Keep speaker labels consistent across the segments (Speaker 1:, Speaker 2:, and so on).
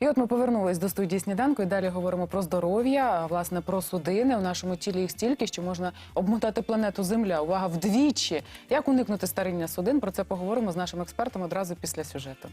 Speaker 1: І от ми повернулись до студії сніданку і далі говоримо про здоров'я, власне про судини. У нашому тілі їх стільки, що можна обмотати планету Земля. Увага вдвічі. Як уникнути старіння судин? Про це поговоримо з нашим експертом одразу після сюжету.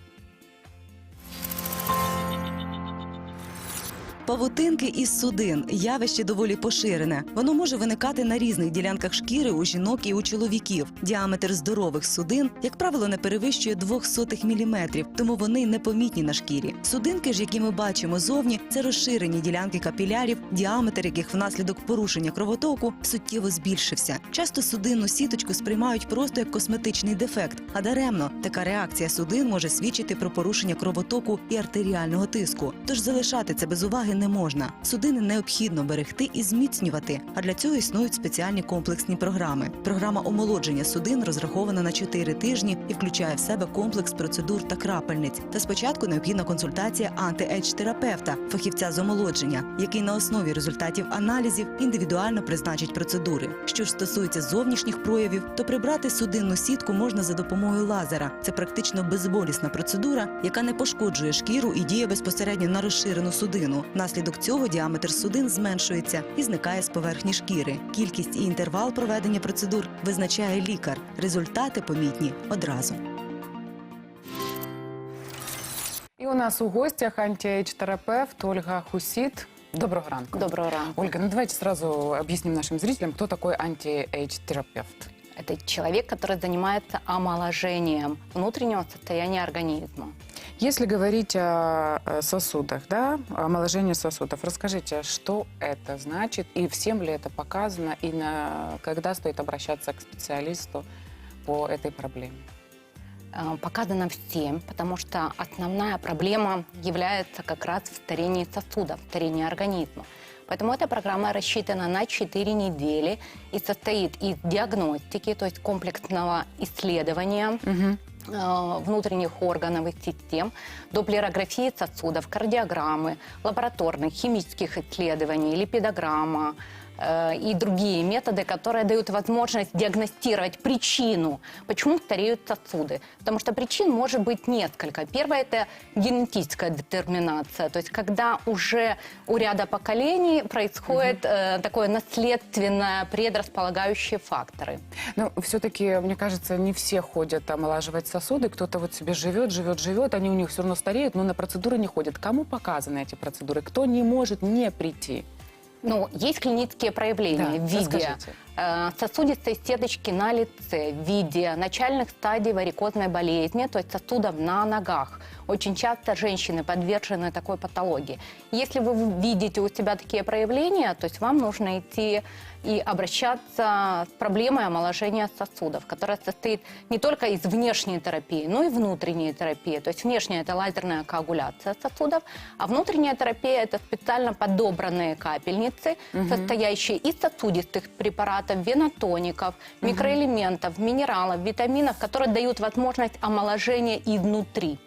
Speaker 2: Павутинки із судин явище доволі поширене. Воно може виникати на різних ділянках шкіри у жінок і у чоловіків. Діаметр здорових судин, як правило, не перевищує 0,02 мм, тому вони непомітні на шкірі. Судинки ж, які ми бачимо зовні, це розширені ділянки капілярів, діаметр яких внаслідок порушення кровотоку суттєво збільшився. Часто судинну сіточку сприймають просто як косметичний дефект, а даремно така реакція судин може свідчити про порушення кровотоку і артеріального тиску. Тож залишати це без уваги не можна. Судини необхідно берегти і зміцнювати. А для цього існують спеціальні комплексні програми. Програма омолодження судин розрахована на 4 тижні і включає в себе комплекс процедур та крапельниць. Та спочатку необхідна консультація анти-едж-терапевта, фахівця з омолодження, який на основі результатів аналізів індивідуально призначить процедури. Що ж стосується зовнішніх проявів, то прибрати судинну сітку можна за допомогою лазера. Це практично безболісна процедура, яка не пошкоджує шкіру і діє безпосередньо на розширену судину. Внаслідок цього діаметр судин зменшується і зникає з поверхні шкіри. Кількість і інтервал проведення процедур визначає лікар. Результати помітні одразу.
Speaker 1: І у нас у гостях антиейдж-терапевт Ольга Хусіт. Доброго ранку.
Speaker 3: Доброго ранку.
Speaker 1: Ольга, ну давайте сразу объясним нашим зрителям, кто такой антиэйдж-терапевт.
Speaker 3: Это человек, который занимается омоложением внутреннего состояния организма.
Speaker 1: Если говорить о сосудах, да, омоложении сосудов, расскажите, что это значит и всем ли это показано, и на, когда стоит обращаться к специалисту по этой проблеме?
Speaker 3: Э, Показано всем, потому что основная проблема является как раз в старении сосудов, в старении организма. Поэтому эта программа рассчитана на 4 недели и состоит из диагностики, то есть комплексного исследования э, внутренних органов и систем, доплерографии сосудов, кардиограммы, лабораторных, химических исследований, липидограмма э, и другие методы, которые дают возможность диагностировать причину, почему стареют сосуды. Потому что причин может быть несколько. Первое – это генетическая детерминация, то есть когда уже у ряда поколений происходит э, такое наследственное предрасполагающие факторы.
Speaker 1: Ну, все-таки, мне кажется, не все ходят омолаживать сосуды. Кто-то вот себе живет, живет, живет, они у них все равно стареют, но на процедуры не ходят. Кому показаны эти процедуры? Кто не может не прийти?
Speaker 3: Ну, есть клинические проявления
Speaker 1: Да,
Speaker 3: в виде
Speaker 1: расскажите.
Speaker 3: Э, сосудистой сеточки на лице, в виде начальных стадий варикозной болезни, то есть сосудов на ногах. Очень часто женщины подвержены такой патологии. Если вы видите у себя такие проявления, то есть вам нужно идти и обращаться с проблемой омоложения сосудов, которая состоит не только из внешней терапии, но и внутренней терапии. То есть внешняя – это лазерная коагуляция сосудов, а внутренняя терапия – это специально подобранные капельницы, состоящие из сосудистых препаратов, венотоников, микроэлементов, минералов, витаминов, которые дают возможность омоложения изнутри.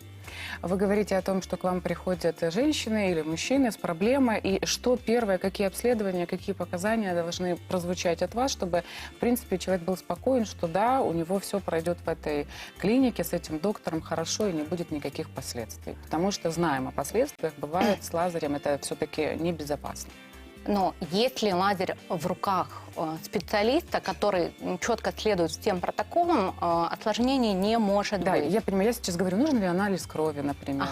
Speaker 1: Вы говорите о том, что к вам приходят женщины или мужчины с проблемой, и что первое, какие обследования, какие показания должны прозвучать от вас, чтобы, в принципе, человек был спокоен, что да, у него все пройдет в этой клинике с этим доктором хорошо и не будет никаких последствий. Потому что знаем о последствиях, бывает с лазерем это все-таки небезопасно.
Speaker 3: Но если лазер в руках э, специалиста, который четко следует всем протоколам, э, осложнений не может
Speaker 1: Да,
Speaker 3: быть.
Speaker 1: я понимаю, я сейчас говорю, нужен ли анализ крови, например?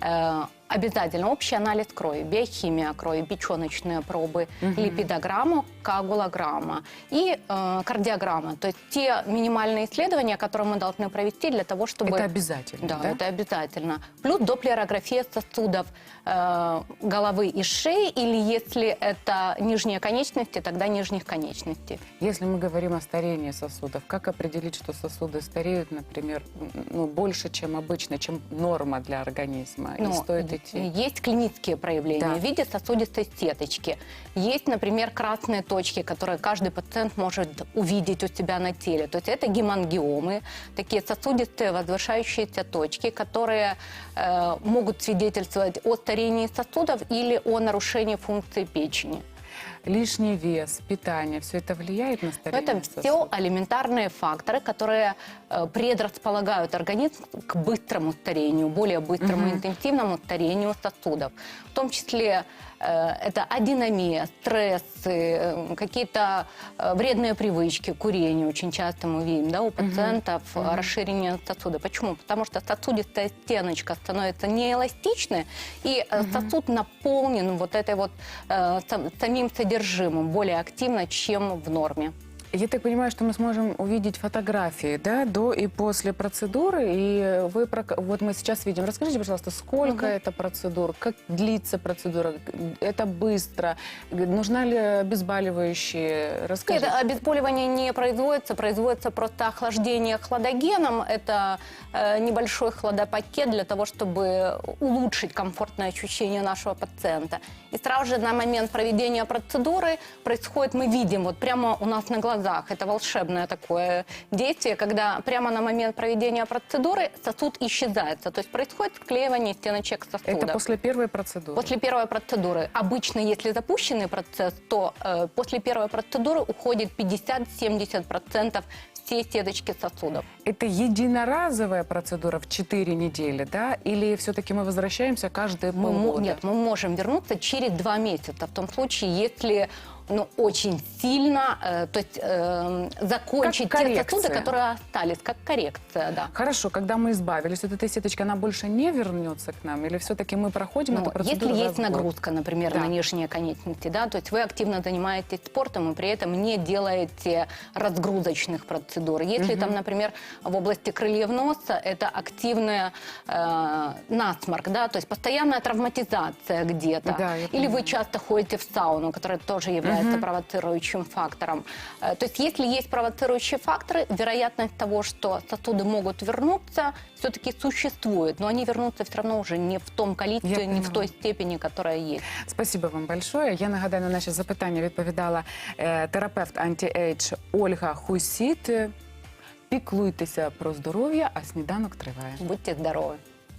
Speaker 3: Ага. Обязательно общий анализ крови, биохимия крови, печеночные пробы, липидограмма, коагулограмма и э, кардиограмма. То есть те минимальные исследования, которые мы должны провести для того, чтобы...
Speaker 1: Это обязательно,
Speaker 3: Да,
Speaker 1: да?
Speaker 3: это обязательно. Плюс доплерография сосудов э, головы и шеи, или если это нижние конечности, тогда нижних конечностей.
Speaker 1: Если мы говорим о старении сосудов, как определить, что сосуды стареют, например, ну, больше, чем обычно, чем норма для организма? и
Speaker 3: Ну,
Speaker 1: стоит
Speaker 3: е-
Speaker 1: идти?
Speaker 3: Есть клинические проявления
Speaker 1: Да.
Speaker 3: в виде сосудистой сеточки. Есть, например, красные точки, которые каждый пациент может увидеть у себя на теле. То есть это гемангиомы, такие сосудистые возвышающиеся точки, которые э, могут свидетельствовать о старении сосудов или о нарушении функции печени.
Speaker 1: Лишний вес, питание, все это влияет на
Speaker 3: Но
Speaker 1: старение
Speaker 3: это
Speaker 1: сосудов?
Speaker 3: все элементарные факторы, которые э, предрасполагают организм к быстрому старению, более быстрому
Speaker 1: Мгм.
Speaker 3: интенсивному старению сосудов. В том числе э, это адинамия, стрессы, э, какие-то вредные привычки, курение очень часто мы видим да, у пациентов,
Speaker 1: Мгм.
Speaker 3: расширение сосуда. Почему? Потому что сосудистая стеночка становится неэластичной, и э, сосуд наполнен вот этой вот э, сам- самим содержимым более активно, чем в норме.
Speaker 1: Я так понимаю, что мы сможем увидеть фотографии, да, до и после процедуры. И вы, прок- вот мы сейчас видим. Расскажите, пожалуйста, сколько
Speaker 3: Мгм.
Speaker 1: это процедур, как длится процедура, это быстро, нужна ли обезболивающие? Расскажите.
Speaker 3: Нет, обезболивание не производится, производится просто охлаждение хладогеном. Это э, небольшой хладопакет для того, чтобы улучшить комфортное ощущение нашего пациента. И сразу же на момент проведения процедуры происходит, мы видим, вот прямо у нас на глазах, это волшебное такое действие, когда прямо на момент проведения процедуры сосуд исчезает. То есть происходит склеивание стеночек сосуда.
Speaker 1: Это после первой процедуры?
Speaker 3: После первой процедуры. Обычно, если запущенный процесс, то э, после первой процедуры уходит 50-70% всей сеточки сосудов.
Speaker 1: Это единоразовая процедура в 4 недели, да? Или все-таки мы возвращаемся каждые
Speaker 3: Мы,
Speaker 1: полгода?
Speaker 3: нет, мы можем вернуться через два месяца, в том случае, если ну, очень сильно, э, то есть э, закончить
Speaker 1: Как
Speaker 3: те сосуды,
Speaker 1: коррекция.
Speaker 3: которые остались, как коррекция, да.
Speaker 1: Хорошо, когда мы избавились от этой сеточки, она больше не вернется к нам? Или все-таки мы проходим
Speaker 3: Ну,
Speaker 1: эту процедуру
Speaker 3: если есть нагрузка, например,
Speaker 1: Да.
Speaker 3: на нижние конечности, да, то есть вы активно занимаетесь спортом и при этом не делаете разгрузочных процедур. Если там, например, в области крыльев носа это активная э, насморк, да, то есть постоянная травматизация где-то.
Speaker 1: Да,
Speaker 3: Или вы часто ходите в сауну, которая тоже является провоцирующим фактором. Э, То есть если есть провоцирующие факторы, вероятность того, что сосуды могут вернуться, все-таки существует, но они вернутся все равно уже не в том количестве,
Speaker 1: Я
Speaker 3: не в
Speaker 1: поняла.
Speaker 3: той степени, которая есть.
Speaker 1: Спасибо вам большое. Я нагадаю, на наші запитання відповідала е, терапевт анті-ейдж Ольга Хусіт. Піклуйтеся про здоров'я, а сніданок триває.
Speaker 3: Будьте здоровы!